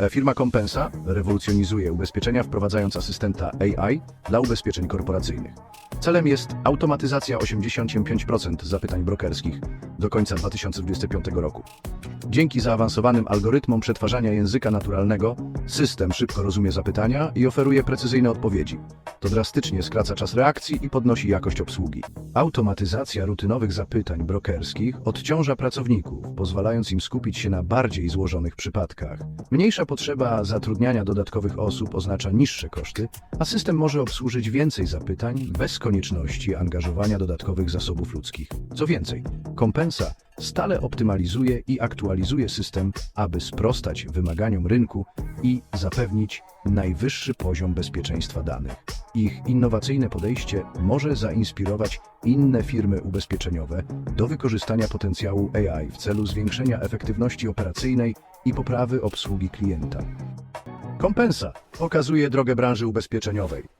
E, Firma Compensa rewolucjonizuje ubezpieczenia, wprowadzając asystenta AI dla ubezpieczeń korporacyjnych. Celem jest automatyzacja 85% zapytań brokerskich do końca 2025 roku. Dzięki zaawansowanym algorytmom przetwarzania języka naturalnego, system szybko rozumie zapytania i oferuje precyzyjne odpowiedzi. To drastycznie skraca czas reakcji i podnosi jakość obsługi. Automatyzacja rutynowych zapytań brokerskich odciąża pracowników, pozwalając im skupić się na bardziej złożonych przypadkach. Mniejsza potrzeba zatrudniania dodatkowych osób oznacza niższe koszty, a system może obsłużyć więcej zapytań bez konieczności angażowania dodatkowych zasobów ludzkich. Co więcej, kompensa stale optymalizuje i aktualizuje system, aby sprostać wymaganiom rynku i zapewnić najwyższy poziom bezpieczeństwa danych. Ich innowacyjne podejście może zainspirować inne firmy ubezpieczeniowe do wykorzystania potencjału AI w celu zwiększenia efektywności operacyjnej i poprawy obsługi klienta. Kompensa okazuje drogę branży ubezpieczeniowej.